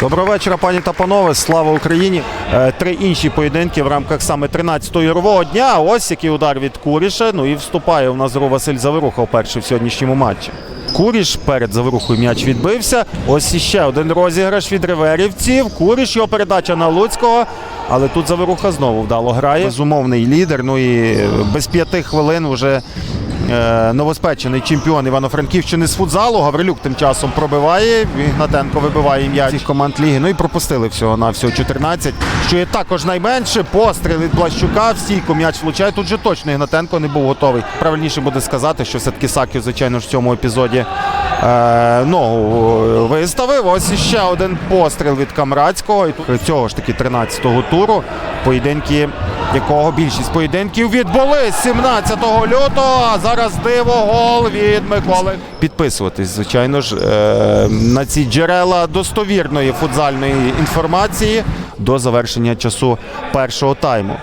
Доброго вечора, пані та панове. Слава Україні! Е, Три інші поєдинки в рамках саме 13-го ярового дня. Ось який удар від Куріша. Ну і вступає у нас Ру Василь Заворуха вперше в сьогоднішньому матчі. Куріш перед Заворухою м'яч відбився. Ось іще один розіграш від реверівців. Куріш його передача на Луцького. Але тут Заворуха знову вдало грає. Безумовний лідер. Ну і без п'яти хвилин вже новоспечений чемпіон Івано-Франківщини з футзалу. Гаврилюк тим часом пробиває. Ігнатенко вибиває м'яч цих команд ліги. Ну і пропустили всього на всього 14. Що є також найменше. Постріл від Блащука. В стійку м'яч влучає. Тут же точно Ігнатенко не був готовий. Правильніше буде сказати, що все-таки Саків, звичайно ж, в цьому епізоді е, ногу виставив. Ось іще один постріл від Камрацького. І цього ж таки 13-го туру. Поєдинки, якого більшість поєдинків відбулись 17 лютого. А зараз диво гол від Миколи. Підписуватись, звичайно ж, е, на ці джерела достовірної футзальної інформації до завершення часу першого тайму.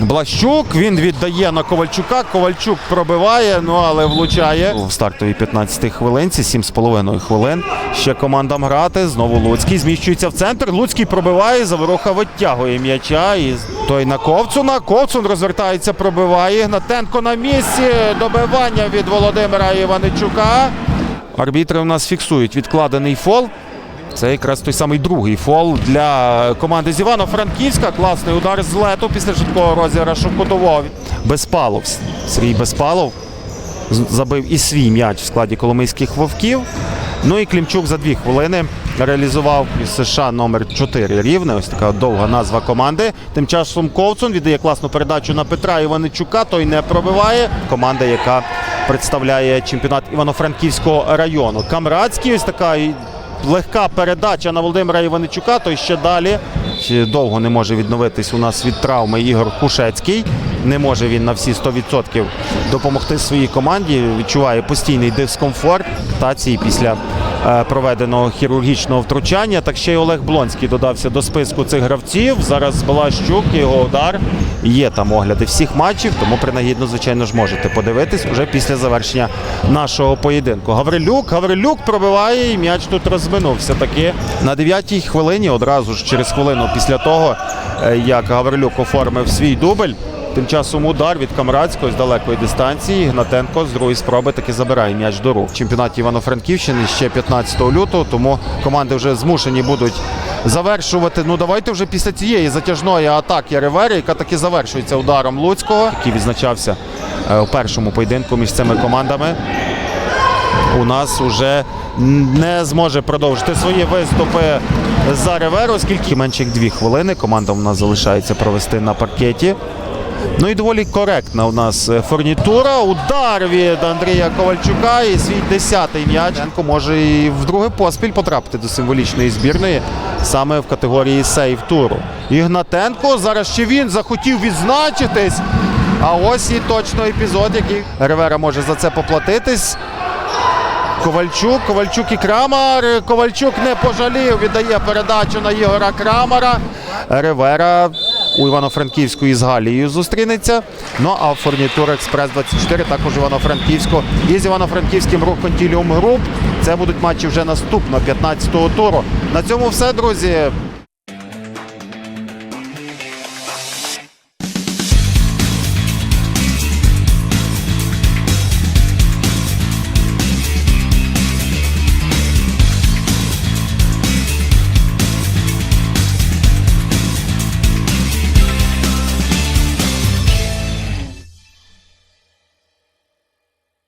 Блащук він віддає на Ковальчука. Ковальчук пробиває, ну але влучає в стартовій 15 хвилинці, 7,5 хвилин. Ще командам грати. Знову Луцький зміщується в центр. Луцький пробиває, Заворуха витягує м'яча. І той на Ковцуна. Ковцун розвертається, пробиває. Гнатенко на місці. Добивання від Володимира Іваничука. Арбітри у нас фіксують відкладений фол. Це якраз той самий другий фол для команди з Івано-Франківська. Класний удар з лету після швидкого розіграшу кутового. Безпалов. Сергій Безпалов забив і свій м'яч в складі коломийських вовків. Ну і Клімчук за дві хвилини реалізував із США номер 4 рівне. Ось така довга назва команди. Тим часом Ковцун віддає класну передачу на Петра Іваничука. Той не пробиває. Команда, яка представляє чемпіонат Івано-Франківського району. Камрадський, ось така легка передача на Володимира Іваничука. Той ще далі. Довго не може відновитись у нас від травми Ігор Кушецький. Не може він на всі 100% допомогти своїй команді. Відчуває постійний дискомфорт тації після е, проведеного хірургічного втручання. Так ще й Олег Блонський додався до списку цих гравців. Зараз Балащук, його удар. Є там огляди всіх матчів, тому принагідно, звичайно ж, можете подивитись уже після завершення нашого поєдинку. Гаврилюк, Гаврилюк пробиває і м'яч тут розминувся таки. На 9-й хвилині, одразу ж через хвилину після того, е, як Гаврилюк оформив свій дубль. Тим часом удар від Камрадського з далекої дистанції. Гнатенко з другої спроби таки забирає м'яч до рук. В чемпіонаті Івано-Франківщини ще 15 лютого, тому команди вже змушені будуть завершувати. Ну давайте вже після цієї затяжної атаки Ревері, яка таки завершується ударом Луцького, який відзначався е, у першому поєдинку між цими командами. У нас уже не зможе продовжити свої виступи за Реверу, оскільки менше як дві хвилини команда у нас залишається провести на паркеті. Ну і доволі коректна у нас е, фурнітура. Удар від Андрія Ковальчука і свій десятий м'яченко може і вдруге поспіль потрапити до символічної збірної саме в категорії сейв туру. Ігнатенко зараз ще він захотів відзначитись. А ось і точно епізод, який Ревера може за це поплатитись. Ковальчук, Ковальчук і Крамар. Ковальчук не пожалів, віддає передачу на Ігора Крамара. Ривера у Івано-Франківську із Галією зустрінеться. Ну а фурнітур Експрес 24 також Івано-Франківську і з Івано-Франківським рух Контіліум Груп. Це будуть матчі вже наступного 15-го туру. На цьому все, друзі.